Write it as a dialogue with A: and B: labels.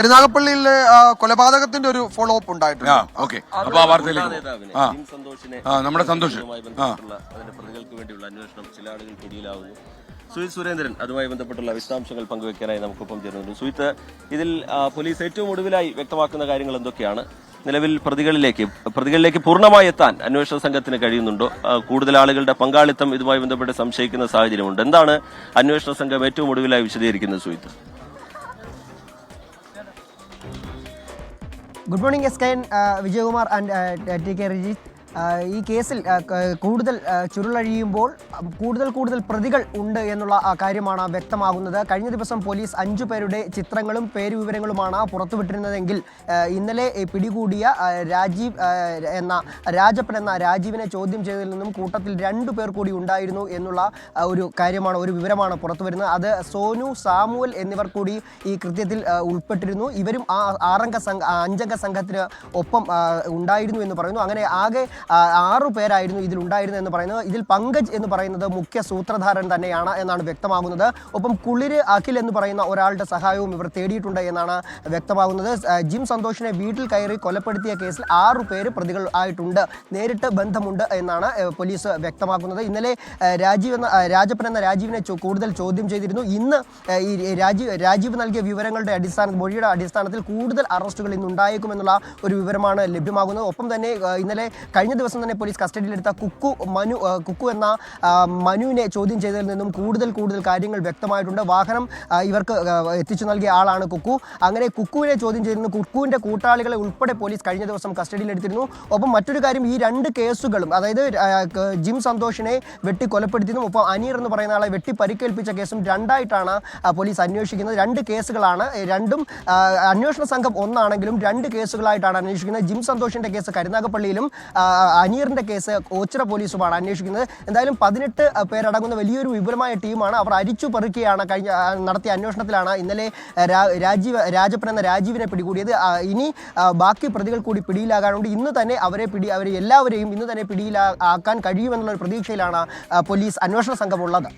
A: കരുനാഗപ്പള്ളിയിലെ കൊലപാതകത്തിന്റെ ഒരു follow up ഉണ്ടായിട്ടുണ്ട്.
B: ആ ഓക്കെ. അപ്പൊ ആ വാർത്തയിലേക്ക്. ആ.
C: ജിം സന്തോഷിനെ
B: ആ, നമ്മുടെ സന്തോഷ്.
C: ഇതുമായി ബന്ധപ്പെട്ടുള്ള അതിന്റെ പ്രതികൾക്ക് വേണ്ടിയുള്ള അന്വേഷണം ചില ആളുകൾ പിടിയിലാവുന്നു സുജിത് സുരേന്ദ്രൻ അതുമായി ബന്ധപ്പെട്ടുള്ള വിശദാംശങ്ങൾ പങ്കുവെക്കാനായി നമുക്കൊപ്പം ചേരുന്നുണ്ട്. സുജിത്ത് ഇതിൽ ആ, പോലീസ് ഏറ്റവും ഒടുവിലായി വ്യക്തമാക്കുന്ന കാര്യങ്ങൾ എന്തൊക്കെയാണ്? നിലവിൽ പ്രതികളിലേക്ക് പ്രതികളിലേക്ക് പൂർണമായി എത്താൻ അന്വേഷണ സംഘത്തിന് കഴിയുന്നുണ്ടോ? ആ, കൂടുതൽ ആളുകളുടെ പങ്കാളിത്തം ഇതുമായി ബന്ധപ്പെട്ട് സംശയിക്കുന്ന സാഹചര്യമുണ്ട്. എന്താണ് അന്വേഷണ സംഘം ഏറ്റവും ഒടുവിലായി വിശദീകരിക്കുന്നത് Sujith
D: good morning S K N Vijayakumar and T K Rijith ഈ കേസിൽ കൂടുതൽ ചുരുളഴിയുമ്പോൾ കൂടുതൽ കൂടുതൽ പ്രതികൾ ഉണ്ട് എന്നുള്ള കാര്യമാണ് വ്യക്തമാകുന്നത്. കഴിഞ്ഞ ദിവസം പോലീസ് അഞ്ചു പേരുടെ ചിത്രങ്ങളും പേരുവിവരങ്ങളുമാണ് പുറത്തുവിട്ടിരുന്നതെങ്കിൽ ഇന്നലെ പിടികൂടിയ രാജീവ് എന്ന രാജപ്പൻ എന്ന രാജീവിനെ ചോദ്യം ചെയ്തതിൽ നിന്നും കൂട്ടത്തിൽ രണ്ടു പേർ കൂടി ഉണ്ടായിരുന്നു എന്നുള്ള ഒരു കാര്യമാണ് ഒരു വിവരമാണ് പുറത്തു വരുന്നത് അത് സോനു സാമുവൽ എന്നിവർ കൂടി ഈ കൃത്യത്തിൽ ഉൾപ്പെട്ടിരുന്നു. ഇവരും ആ ആറംഗ സംഘ അഞ്ചംഗ സംഘത്തിന് ഒപ്പം ഉണ്ടായിരുന്നു എന്ന് പറയുന്നു. അങ്ങനെ ആകെ ആറു പേരായിരുന്നു ഇതിൽ ഉണ്ടായിരുന്നത് എന്ന് പറയുന്നത്. ഇതിൽ പങ്കജ് എന്ന് പറയുന്നത് മുഖ്യ സൂത്രധാരൻ തന്നെയാണ് എന്നാണ് വ്യക്തമാകുന്നത്. ഒപ്പം കുളിര് അഖിൽ എന്ന് പറയുന്ന ഒരാളുടെ സഹായവും ഇവർ തേടിയിട്ടുണ്ട് എന്നാണ് വ്യക്തമാകുന്നത്. ജിം സന്തോഷിനെ വീട്ടിൽ കയറി കൊലപ്പെടുത്തിയ കേസിൽ ആറു പേര് പ്രതികൾ ആയിട്ടുണ്ട്. നേരിട്ട് ബന്ധമുണ്ട് എന്നാണ് പോലീസ് വ്യക്തമാക്കുന്നത്. ഇന്നലെ രാജീവ് എന്ന രാജപ്പൻ എന്ന രാജീവിനെ കൂടുതൽ ചോദ്യം ചെയ്തിരുന്നു. ഇന്ന് ഈ രാജീവ് രാജീവ് നൽകിയ വിവരങ്ങളുടെ അടിസ്ഥാനത്തിൽ മൊഴിയുടെ അടിസ്ഥാനത്തിൽ കൂടുതൽ അറസ്റ്റുകൾ ഇന്ന് ഉണ്ടായേക്കുമെന്നുള്ള ഒരു വിവരമാണ് ലഭ്യമാകുന്നത്. ഒപ്പം തന്നെ ഇന്നലെ കഴിഞ്ഞ ദിവസം തന്നെ പോലീസ് കസ്റ്റഡിയിലെടുത്ത കുക്കു മനു കുക്കു എന്ന മനുവിനെ ചോദ്യം ചെയ്തതിൽ നിന്നും കൂടുതൽ കൂടുതൽ കാര്യങ്ങൾ വ്യക്തമായിട്ടുണ്ട്. വാഹനം ഇവർക്ക് എത്തിച്ചു നൽകിയ ആളാണ് കുക്കു. അങ്ങനെ കുക്കുവിനെ ചോദ്യം ചെയ്തിരുന്നു. കുക്കുവിന്റെ കൂട്ടാളികളെ ഉൾപ്പെടെ പോലീസ് കഴിഞ്ഞ ദിവസം കസ്റ്റഡിയിലെടുത്തിരുന്നു. ഒപ്പം മറ്റൊരു കാര്യം ഈ രണ്ട് കേസുകളും അതായത് ജിം സന്തോഷിനെ വെട്ടി കൊലപ്പെടുത്തിയതും ഒപ്പം അനീർ എന്ന് പറയുന്ന ആളെ വെട്ടി പരിക്കേൽപ്പിച്ച കേസും രണ്ടായിട്ടാണ് പോലീസ് അന്വേഷിക്കുന്നത്. രണ്ട് കേസുകളാണ് രണ്ടും അന്വേഷണ സംഘം ഒന്നാണെങ്കിലും രണ്ട് കേസുകളായിട്ടാണ് അന്വേഷിക്കുന്നത്. ജിം സന്തോഷിന്റെ കേസ് കരുനാഗപ്പള്ളിയിലും അനീറിന്റെ കേസ് ഓച്ചിറ പോലീസുമാണ് അന്വേഷിക്കുന്നത്. എന്തായാലും പതിനെട്ട് പേരടങ്ങുന്ന വലിയൊരു വിപുലമായ ടീമാണ് അവർ അരിച്ചു പെറുക്കിയാണ് കഴിഞ്ഞ നടത്തിയ അന്വേഷണത്തിലാണ് ഇന്നലെ രാജീവ് രാജപ്പൻ എന്ന രാജീവിനെ പിടികൂടിയത്. ഇനി ബാക്കി പ്രതികൾ കൂടി പിടിയിലാകാനുണ്ട്. ഇന്ന് തന്നെ അവരെ പിടി അവരെ എല്ലാവരെയും ഇന്ന് തന്നെ പിടിയിലാക്കാൻ കഴിയുമെന്നുള്ള ഒരു പ്രതീക്ഷയിലാണ് പോലീസ് അന്വേഷണ സംഘം ഉള്ളത്.